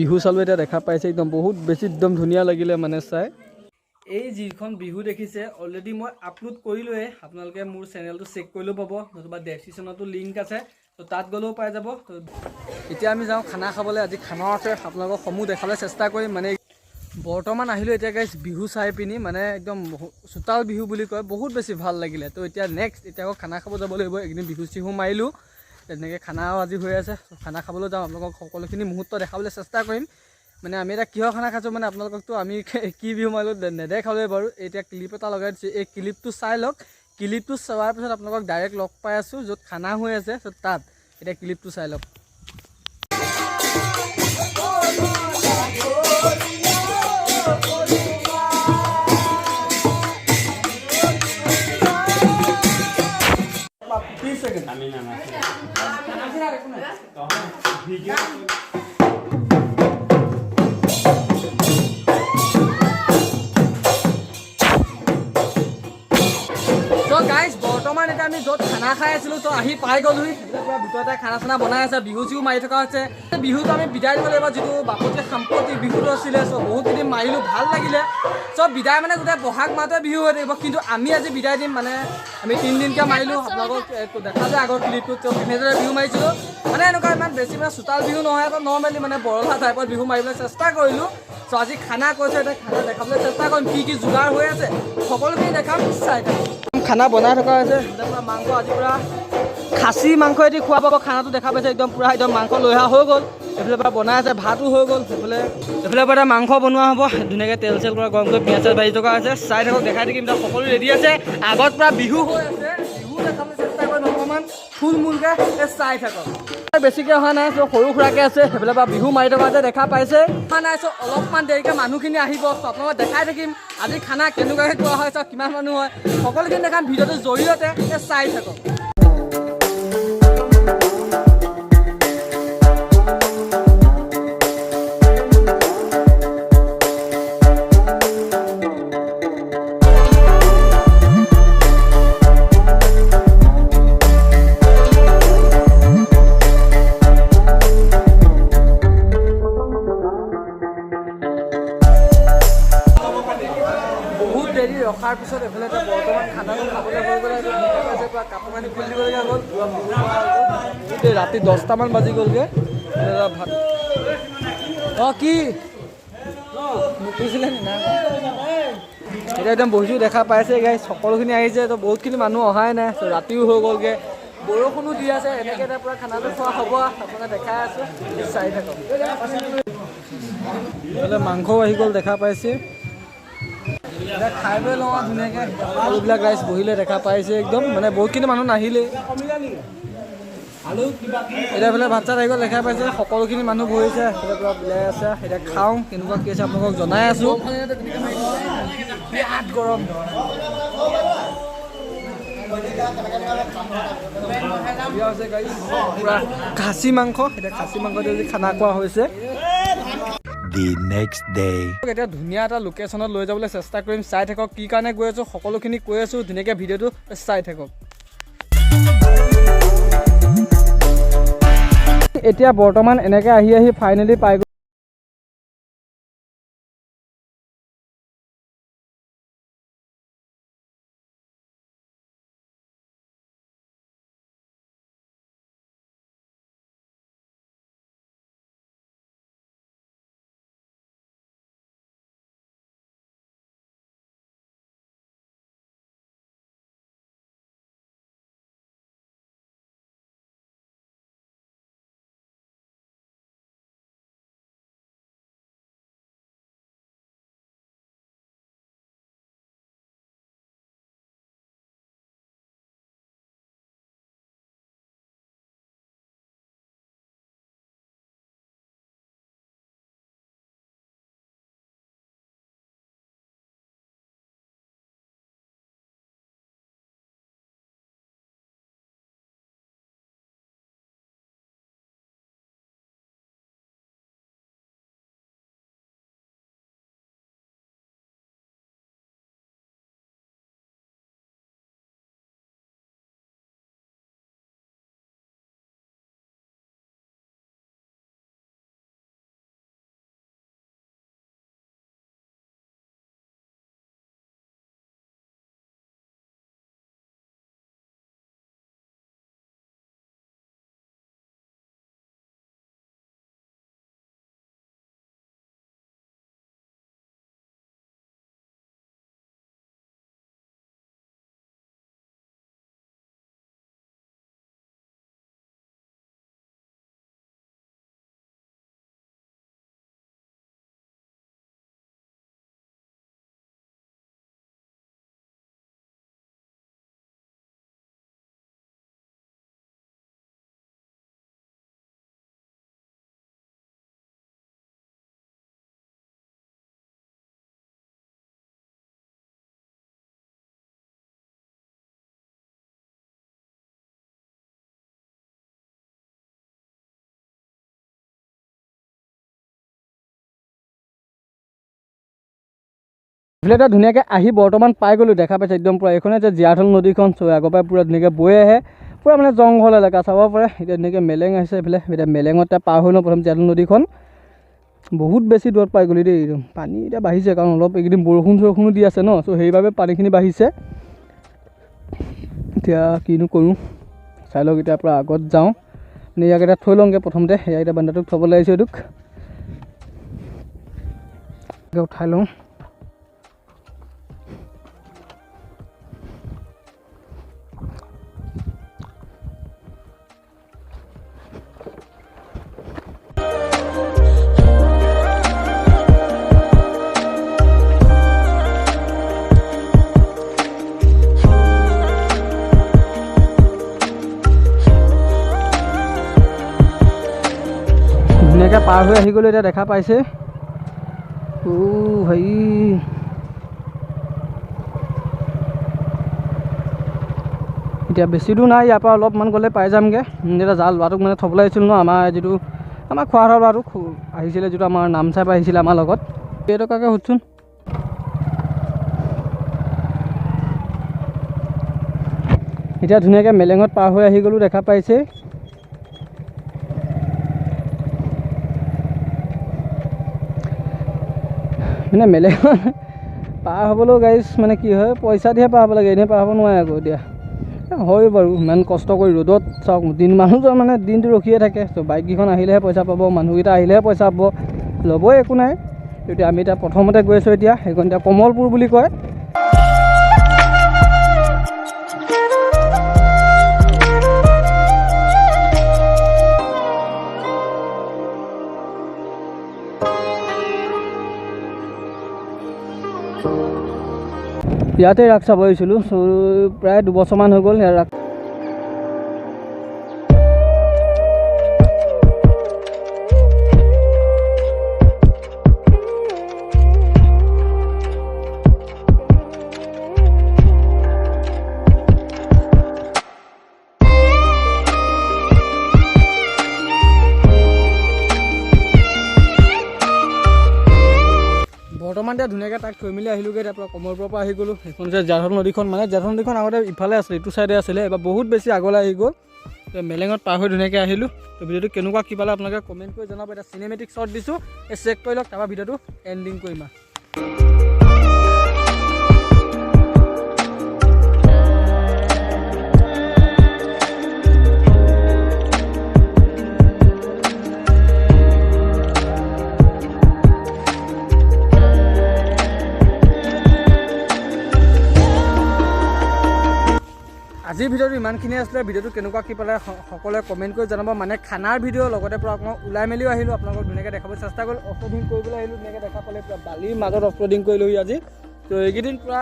বিহু চালো এতিয়া দেখা পাইছে একদম বহুত বেছি একদম ধুনীয়া লাগিলে মানে চাই। এই যিখন বিহু দেখিছে অলৰেডি মই আপলোড কৰিলোৱে আপোনালোকে মোৰ চেনেলটো চেক কৰিলেও পাব নতুবা ডেছক্ৰিপশ্যনতো লিংক আছে তো তাত গ'লেও পাই যাব। তো এতিয়া আমি যাওঁ খানা খাবলৈ আজি খানাও আছে আপোনালোকক সমূহ দেখাবলৈ চেষ্টা কৰিম মানে বৰ্তমান আহিলোঁ এতিয়া গাইছ বিহু চাই পিনি মানে একদম চোতাল বিহু বুলি কয় বহুত বেছি ভালো লাগিলে। তো এতিয়া নেক্সট এতিয়া আকৌ খানা খাব যাব লাগিব এইকেইদিন বিহু চিহু মাৰিলোঁ। তেনেকৈ খানাও আজি হৈ আছে খানা খাবলৈ যাওঁ আপোনালোকক সকলোখিনি মুহূৰ্ত দেখাবলৈ চেষ্টা কৰিম। মানে আমি এতিয়া কিহৰ খানা খাইছোঁ মানে আপোনালোককতো আমি কি বিহু মাৰিলোঁ নেদেখালোৱে বাৰু। এতিয়া ক্লিপ এটা লগাই দিছোঁ এই ক্লিপটো চাই লওক। ক্লিপটো চোৱাৰ পিছত আপোনালোকক ডাইৰেক্ট লগ পাই আছোঁ য'ত খানা হৈ আছে ত' তাত। এতিয়া ক্লিপটো চাই লওক। ত' য'ত খানা খাই আছিলোঁ, তো আহি পাই গ'লোহি পুৰা খানা চানা বনাই আছে, বিহু চিহু মাৰি থকা হৈছে। বিহুটো আমি বিদায় দিব লাগিব যিটো বাপতি সাম্প্ৰতিক বিহুটো আছিলে, চ' বহুতখিনি মাৰিলোঁ, ভালো লাগিলে। চ' বিদায় মানে গোটেই বহাগ মাহটোৱে বিহু হৈ থাকিব, কিন্তু আমি আজি বিদায় দিম মানে আমি তিনিদিনকৈ মাৰিলোঁ। আপোনালোকক দেখা যায় আগৰ ক্লিপটোত ত' তেনেদৰে বিহু মাৰিছিলোঁ। মানে এনেকুৱা ইমান বেছি মানে চোতাল বিহু নহয়, আকৌ নৰ্মেলি মানে বৰলা টাইপত বিহু মাৰিবলৈ চেষ্টা কৰিলোঁ। চ' আজি খানা কৈছে, এতিয়া খানা দেখাবলৈ চেষ্টা কৰিম, কি কি যোগাৰ হৈ আছে, সকলোখিনি দেখাম চাই থাকক খানা বনাই থকা হৈছে। মাংস আজি পূৰা খাচী মাংসয়েদি খোৱা পাব খানাটো দেখা পাইছে, একদম পূৰা একদম মাংস লৈ অহা হৈ গ'ল। এইফালে পৰা বনাই আছে, ভাতো হৈ গ'ল। সেইফালে এইফালে পৰা মাংস বনোৱা হ'ব। ধুনীয়াকৈ তেল চেল পৰা গৰম কৰি পিঁয়াজ চিয়াজ ভাজি থকা হৈছে। চাই থাকক, দেখাই থাকিম। সকলো ৰেডি আছে। আগত পৰা বিহু হৈ আছে। বিহু দেখাবলৈ চেষ্টা কৰিম অকণমান। ফুল মূলকৈ চাই থাকক। বেছিকৈ অহা নাই সৰু সুৰাকৈ আছে। সেইফালৰ পৰা বিহু মাৰি থকা যে দেখা পাইছে। অহা নাই চ' অলপমান দেৰিকৈ মানুহখিনি আহিব। চ' আপোনালোকক দেখাই থাকিম। আজি খানা কেনেকুৱাকৈ খোৱা হয় চ' কিমান মানুহ হয়। সকলোখিনি দেখাম ভিডিঅ'টোৰ জৰিয়তে চাই থাকক। ৰখাৰ পিছত এইফালে এতিয়া বৰ্তমান খানাটো খাবলৈ হৈ গ'লে। কাপোৰ কানি খুলি দিবলগীয়া হ'ল ৰাতি দহটামান বাজি গ'লগৈ ভাত। অঁ, কি? মোক নি? নাই এতিয়া একদম বহিছোঁ, দেখা পাইছে গাই সকলোখিনি আহিছে, তো বহুতখিনি মানুহ অহাই নাই। ৰাতিও হৈ গ'লগৈ বৰষুণো দি আছে, এনেকৈ এতিয়া পূৰা খানাটো খোৱা হ'ব। আপোনাক দেখাই আছোঁ চাই থাকক। মাংসও আহি গ'ল, দেখা পাইছে। খাই লওঁ ধুনীয়াকৈ। সকলোবিলাক ৰাইজ বহিলে দেখা পাইছে একদম মানে বহুতখিনি মানুহ নাহিলে। এতিয়া এইফালে ভাত চাত আহি গ'ল দেখা পাইছে সকলোখিনি মানুহ বহিছে সেইফালে পূৰা বিলাই আছে এতিয়া খাওঁ কেনেকুৱা কি আছে আপোনালোকক জনাই আছোঁ। বিৰাট গৰম। পূৰা খাচী মাংস এতিয়া খাচী মাংস খানা খোৱা হৈছে। Next day. এতিয়া ধুনীয়া এটা লোকেশ্যনত লৈ যাবলৈ চেষ্টা কৰিম। চাই থাকক কি কাৰণে গৈ আছোঁ সকলোখিনি কৈ আছোঁ ধুনীয়াকৈ ভিডিঅ'টো চাই থাকক। এতিয়া বৰ্তমান এনেকৈ আহি আহি ফাইনেলি পাই এইফালে ধুনীয়াকৈ আহি বৰ্তমান পাই গ'লোঁ, দেখা পাইছে একদম পূৰা। এইখনে যে জীয়াঢল নদীখন, চ' আগৰ পৰাই পূৰা ধুনীয়াকৈ বৈ আহে। পূৰা মানে জংঘল এলেকা, চাব পাৰে। এতিয়া ধুনীয়াকৈ মেলেং আহিছে এইফালে। এতিয়া মেলেঙত পাৰ হৈ লওঁ প্ৰথম জীয়াঢল নদীখন। বহুত বেছি দূৰত পাই গ'লি দেই। একদম পানী এতিয়া বাঢ়িছে, কাৰণ অলপ এইকেইদিন বৰষুণ চৰষুণো দি আছে ন, চ' সেইবাবে পানীখিনি বাঢ়িছে। এতিয়া কিনো কৰোঁ, চাই লওক এতিয়া পূৰা আগত যাওঁ। মানে ইয়াক এতিয়া থৈ লওঁগৈ প্ৰথমতে। ইয়াক এতিয়া বান্দাটোক থ'বলৈ আহিছোঁ এইটোক উঠাই লওঁ। পাৰ হৈ আহি গ'লোঁ এতিয়া দেখা পাইছে। ও হেৰি এতিয়া বেছি দূৰ নাই ইয়াৰ পৰা অলপমান গ'লে পাই যামগৈ। এতিয়া জাল ল'ৰাটোক মানে থ'বলৈ আহিছিলোঁ ন আমাৰ যিটো আমাৰ খোৱা ধোৱা ল'ৰাটো আহিছিলে যিটো আমাৰ নাম চাই আহিছিলে আমাৰ লগত। কেইটকাকৈ সুধচোন? এতিয়া ধুনীয়াকৈ মেলেঙত পাৰ হৈ আহি গ'লোঁ দেখা পাইছে। মানে মেলেঙত পাৰ হ'বলৈও গাড়ী মানে কি হয় পইচা দিহে পাৰ হ'ব লাগে এনেই পাৰ হ'ব নোৱাৰে আকৌ এতিয়া। হয় বাৰু ইমান কষ্ট কৰি ৰ'দত চাওক দিন মানুহজন মানে দিনটো ৰখিয়ে থাকে। ত' বাইককেইখন আহিলেহে পইচা পাব মানুহকেইটা আহিলেহে পইচা পাব। ল'বই একো নাই। এতিয়া আমি এতিয়া প্ৰথমতে গৈ আছোঁ এতিয়া সেইখন এতিয়া কমলপুৰ বুলি কয়। ইয়াতে ৰাস চাব আহিছিলোঁ। প্ৰায় দুবছৰমান হৈ গ'ল ৰাস এতিয়া ধুনীয়াকৈ তাক থৈ মেলি আহিলোগৈ তাৰপৰা কমলপুৰৰ পৰা আহি গ'লোঁ। সেইখন যে জাধল নদীখন মানে জাধল নদীখন আগতে ইফালে আছিলে ইটো ছাইডে আছিলে এবাৰ বহুত বেছি আগলৈ আহি গ'ল। মেলেঙত পাৰ হৈ ধুনীয়াকৈ আহিলোঁ। তো ভিডিঅ'টো কেনেকুৱা কি পালে আপোনালোকে কমেণ্ট কৰি জনাব। এতিয়া চিনেমেটিক শ্বট দিছোঁ এই চেক কৰি লওক তাৰপৰা ভিডিঅ'টো এণ্ডিং কৰিম আৰু। আজিৰ ভিডিঅ'টো ইমানখিনি আছিলে, ভিডিঅ'টো কেনেকুৱা কি পালে সকলোৱে কমেণ্ট কৰি জনাব। মানে খানাৰ ভিডিঅ' লগতে পূৰা অকণমান ওলাই মেলিও আহিলোঁ, আপোনালোকক ধুনীয়াকৈ দেখাবলৈ চেষ্টা কৰিলোঁ অফৰোডিং কৰিবলৈ আহিলোঁ, ধুনীয়াকৈ দেখা পালে পূৰা বালিৰ মাজত অফৰোডিং কৰিলোঁহি আজি। তো এইকেইদিন পূৰা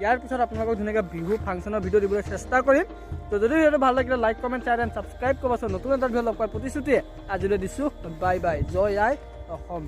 ইয়াৰ পিছত আপোনালোকক ধুনীয়াকৈ বিহু ফাংচনৰ ভিডিঅ' দিবলৈ চেষ্টা কৰিম। তো যদি ভিডিঅ'টো ভালো লাগিলে like comment share and subscribe কৰিবচোন। নতুন এটা ভিডিঅ' লগ পোৱাৰ প্ৰতিশ্ৰুতিয়ে আজিলৈ দিছোঁ। বাই বাই জয় আই অসম।